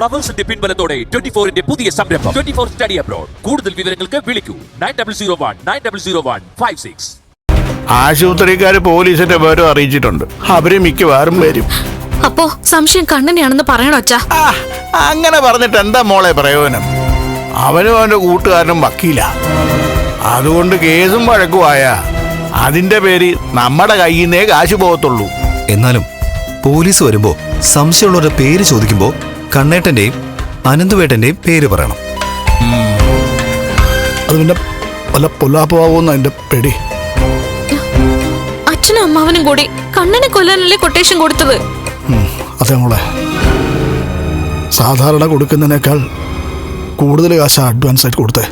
ഫ്ലവേഴ്സിന്റെ പിൻബലത്തോടെ twenty ഫോറിന്റെ പുതിയ സംരംഭം. ട്വന്റി ഫോർ സ്റ്റഡി അബ്രോഡ് കൂടുതൽ വിവരങ്ങൾക്ക് വിളിക്കൂ. Nine double zero one nine double zero one five six ആശുപത്രിക്കാർ പോലീസിന്റെ വിവരം അറിയിച്ചിട്ടുണ്ട്. അവർ മിക്കവാറും വരും. അപ്പോ സംശയം കണ്ണനെയാണെന്ന് പറയണോ അച്ഛാ? ആ, അങ്ങനെ പറഞ്ഞിട്ട് എന്താ മോളെ പ്രയോജനം? അവനും അവന്റെ കൂട്ടുകാരനും വക്കീല. അതുകൊണ്ട് കേസും വഴക്കുമായ അതിന്റെ പേര് നമ്മുടെ കയ്യിൽ നിന്നേ കാശ് പോകത്തുള്ളൂ. എന്നാലും പോലീസ് വരുമ്പോ സംശയമുള്ളവരുടെ പേര് ചോദിക്കുമ്പോ കണ്ണേട്ടന്റെയും അനന്തുവേട്ടന്റെയും പേര് പറയണം. അത് പിന്നെ വല്ല പൊല്ലാപ്പാവോന്ന എന്റെ പേടി. അച്ഛനും അമ്മാവനും കൂടി കണ്ണനെ കൊല്ലാനല്ലേ കൊട്ടേഷൻ കൊടുത്തത്? അതെ മോളെ. സാധാരണ കൊടുക്കുന്നതിനേക്കാൾ കൂടുതൽ കാശ് അഡ്വാൻസ് ആയിട്ട് കൊടുത്തേ.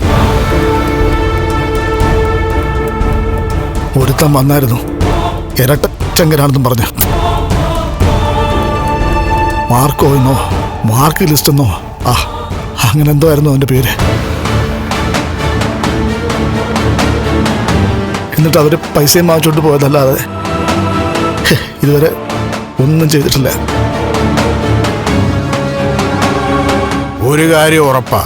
ഒരുത്തൻ വന്നായിരുന്നു. ഇരട്ട ചെങ്കരാണെന്നും പറഞ്ഞു. മാർക്കോ എന്നോ മാർക്ക് ലിസ്റ്റ് എന്നോ? ആ അങ്ങനെ എന്തോ ആയിരുന്നു അവന്റെ പേര്. എന്നിട്ട് അവർ പൈസയും വാങ്ങിച്ചോണ്ട് പോയതല്ലാതെ ഇതുവരെ ഒന്നും ചെയ്തിട്ടില്ല. ഒരു കാര്യം ഉറപ്പാ.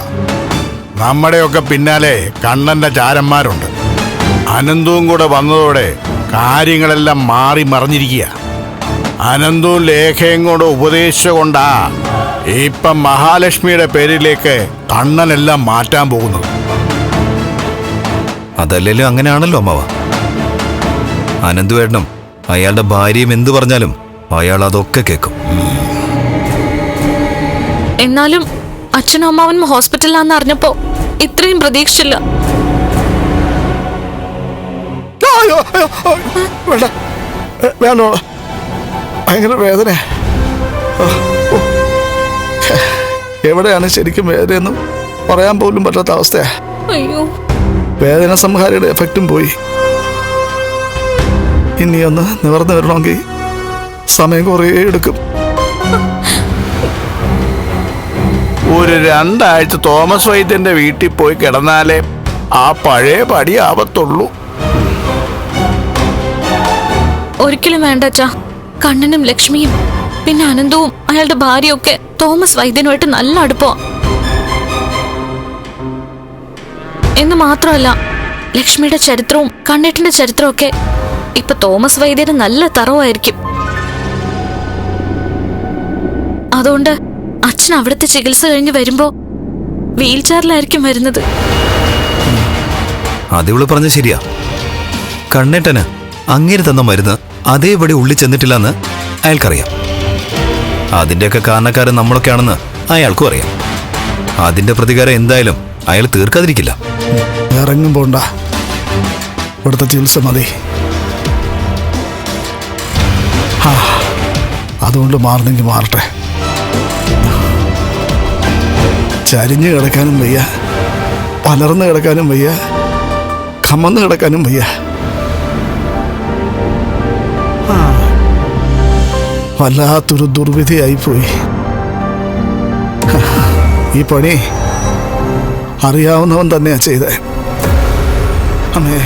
നമ്മുടെയൊക്കെ പിന്നാലെ കണ്ണന്റെ ചാരന്മാരുണ്ട്. അനന്തവും കൂടെ വന്നതോടെ കാര്യങ്ങളെല്ലാം മാറി മറിഞ്ഞിരിക്കുക അനന്തവും ലേഖയും കൂടെ ഉപദേശിച്ചുകൊണ്ടാ ഇപ്പം മഹാലക്ഷ്മിയുടെ പേരിലേക്ക് കണ്ണനെല്ലാം മാറ്റാൻ പോകുന്നു. അതല്ലേലും അങ്ങനെയാണല്ലോ അമ്മാവ. അനന്തുവേട്ടനും അയാളുടെ ഭാര്യയും എന്തു പറഞ്ഞാലും അയാൾ അതൊക്കെ കേൾക്കും എന്നാലും അച്ഛനും അമ്മാവനും ഹോസ്പിറ്റലിലാന്ന് അറിഞ്ഞപ്പോ ഇത്രയും പ്രതീക്ഷിച്ചില്ല വേണ്ട. വേണ്ട മോളെ. ഭയങ്കര വേദന എവിടെയാണ് ശരിക്കും വേദനയെന്നും പറയാൻ പോലും പറ്റാത്ത അവസ്ഥയാ അയ്യോ. വേദന സംഹാരിയുടെ എഫക്റ്റും പോയി. ഇനി ഒന്ന് നിവർന്നു വരണമെങ്കിൽ സമയം കുറേ എടുക്കും. ഒരു രണ്ടാഴ്ച തോമസ് വൈദ്യന്റെ വീട്ടിൽ പോയി കിടന്നാലേ ആ പഴയ പടി ആവത്തുള്ളൂ. ഒരിക്കലും വേണ്ട അച്ഛാ. കണ്ണനും ലക്ഷ്മിയും പിന്നെ അനന്തവും അയാളുടെ ഭാര്യയൊക്കെ ഒക്കെ തോമസ് വൈദ്യനുമായിട്ട് നല്ല അടുപ്പോ. എന്ന് മാത്രമല്ല ലക്ഷ്മിയുടെ ചരിത്രവും കണ്ണേട്ടിന്റെ ചരിത്രവും ഒക്കെ ഇപ്പൊ തോമസ് വൈദ്യന് നല്ല തറവായിരിക്കും. അതുകൊണ്ട് അച്ഛൻ അവിടുത്തെ ചികിത്സ കഴിഞ്ഞ് വരുമ്പോ വീൽ ചെയറിലായിരിക്കും വരുന്നത്. അതിവൾ പറഞ്ഞ ശരിയാ. കണ്ണേട്ടന് അങ്ങേര് തന്ന മരുന്ന് അതേപടി ഉള്ളിൽ ചെന്നിട്ടില്ലെന്ന് അയാൾക്കറിയാം. അതിന്റെയൊക്കെ കാരണക്കാരൻ നമ്മളൊക്കെയാണെന്ന് അയാൾക്കും അറിയാം. അതിന്റെ പ്രതികാരം എന്തായാലും അയാൾ തീർക്കാതിരിക്കില്ല. ഇറങ്ങും പോണ്ട. ഇവിടുത്തെ ചികിത്സ മതി. അതുകൊണ്ട് മാറുന്നെങ്കിൽ മാറട്ടെ. ചരിഞ്ഞ് കിടക്കാനും വയ്യ. പലർന്ന് കിടക്കാനും വയ്യ. കമന്ന് കിടക്കാനും വയ്യ. വല്ലാത്തൊരു ദുർവിധിയായിപ്പോയി. ഈ പണി അറിയാവുന്നവൻ തന്നെയാ ചെയ്തേ. അമ്മേ.